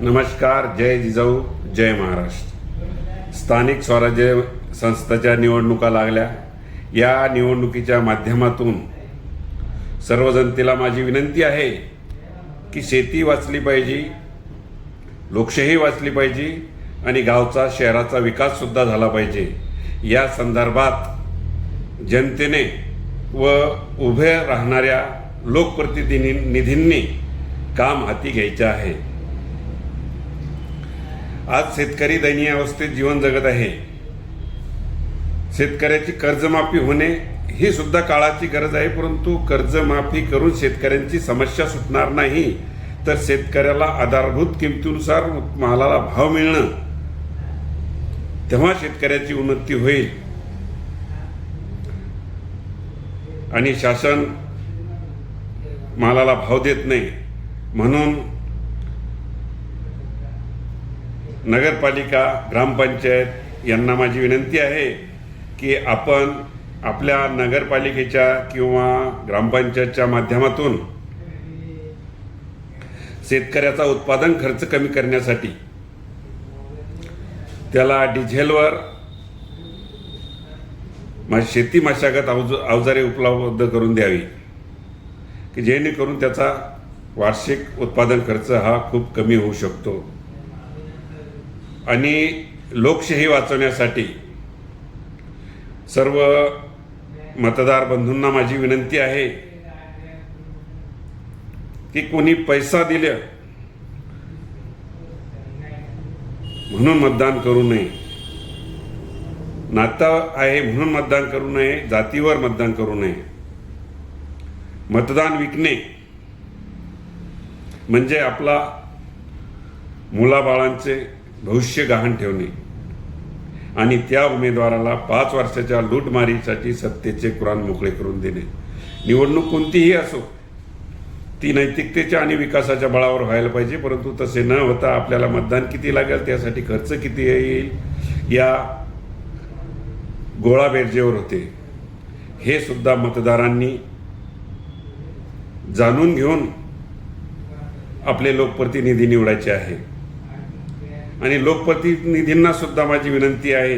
नमस्कार जय जिजाऊ जय महाराष्ट्र. स्थानिक स्वराज्य संस्थेच्या निवडणुका लागल्या. या निवडणुकीच्या माध्यमातून सर्व जनतेला माझी विनंती आहे की शेती वाचली पाहिजे लोकशाही वाचली पाहिजे आणि गावचा शहराचा विकाससुद्धा झाला पाहिजे. या संदर्भात जनतेने व उभे राहणाऱ्या लोकप्रतिनिधींनी काम हाती घ्यायचे आहे. आज शेतकरी दयनीय अवस्थेत जीवन जगत आहे. शेतकऱ्याची कर्जमाफी होणे ही सुद्धा काळाची गरज आहे परंतु कर्जमाफी करून शेतकऱ्यांची समस्या सुटणार नाही. तर शेतकऱ्याला आधारभूत किमतीनुसार मालाला भाव मिळणं तेव्हा शेतकऱ्याची उन्नती होईल. आणि शासन मालाला भाव देत नाही. म्हणून नगरपालिका ग्रामपंचायत यांना माझी विनंती आहे की आपण आपल्या नगरपालिकेच्या किंवा ग्रामपंचायतच्या माध्यमातून शेतकऱ्याचा उत्पादन खर्च कमी करण्यासाठी त्याला डिझेलवर मा- शेती मशागत अवज अवजारे उपलब्ध करून द्यावी. की जेणेकरून त्याचा वार्षिक उत्पादन खर्च हा खूप कमी होऊ शकतो. आणि लोकशाही वाचवण्यासाठी सर्व मतदार बंधूंना माझी विनंती आहे की कोणी पैसा दिल्या म्हणून मतदान करू नये. नातं आहे म्हणून मतदान करू नये जातीवर मतदान करू नये. मतदान विकणे म्हणजे आपला मुलाबाळांचे भविष्य गहाण ठेवणे. आणि त्या उमेदवाराला पाच वर्षाच्या लूटमारीसाठी सत्तेचे कुराण मोकळे करून देणे. निवडणूक कोणतीही असो ती नैतिकतेच्या आणि विकासाच्या बळावर व्हायला पाहिजे परंतु तसे न होता आपल्याला मतदान किती लागेल त्यासाठी खर्च किती येईल या गोळाबेरजेवर होते. हे सुद्धा मतदारांनी जाणून घेऊन आपले लोकप्रतिनिधी निवडायचे आहे. आणि लोकप्रतिनिधींना सुद्धा माझी विनंती आहे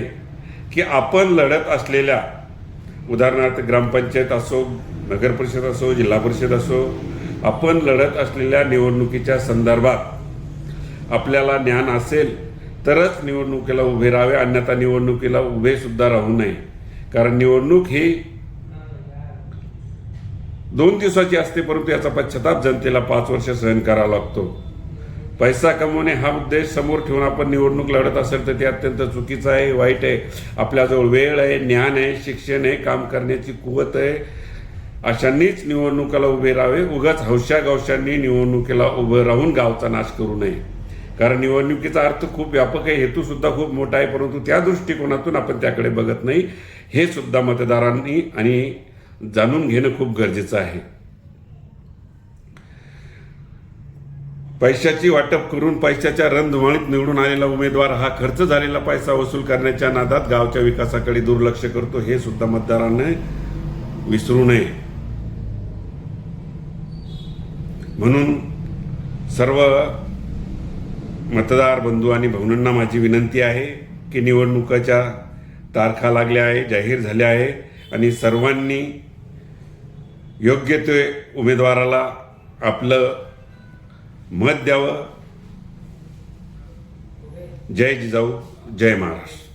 की आपण लढत असलेल्या उदाहरणार्थ ग्रामपंचायत असो नगर परिषद असो जिल्हा परिषद असो आपण लढत असलेल्या निवडणुकीच्या संदर्भात आपल्याला ज्ञान असेल तरच निवडणुकीला उभे राहावे अन्यथा निवडणुकीला उभे सुद्धा राहू नये. कारण निवडणूक ही दोन दिवसाची असते परंतु याचा पश्चाताप जनतेला पाच वर्ष सहन करावा लागतो. पैसा कमवणे हा उद्देश समोर ठेवून आपण निवडणूक लढत असेल तर ते अत्यंत चुकीचं आहे वाईट आहे. आपल्याजवळ वेळ आहे ज्ञान आहे शिक्षण आहे काम करण्याची कुवत आहे. अशांनीच निवडणुकाला उभे राहावे. उगाच हौशा गावशांनी निवडणुकीला उभं राहून गावचा नाश करू नये. कारण निवडणुकीचा अर्थ खूप व्यापक आहे हेतूसुद्धा खूप मोठा आहे परंतु त्या दृष्टिकोनातून आपण त्याकडे बघत नाही. हे सुद्धा मतदारांनी आणि जाणून घेणं खूप गरजेचं आहे. पैशाची वाटप करून पैशाच्या रणधुमाळीत निवडून आलेला उमेदवार हा खर्च झालेला पैसा वसूल करण्याच्या नादात गावच्या विकासाकडे दुर्लक्ष करतो हे सुद्धा मतदारांनी विसरू नये. म्हणून सर्व मतदार बंधू आणि भावनांना माझी विनंती आहे की निवडणुकाच्या तारखा लागल्या आहे जाहीर झाल्या आहे आणि सर्वांनी योग्य ते उमेदवाराला आपलं मत द्यावं. जय जिजाऊ जय महाराष्ट्र.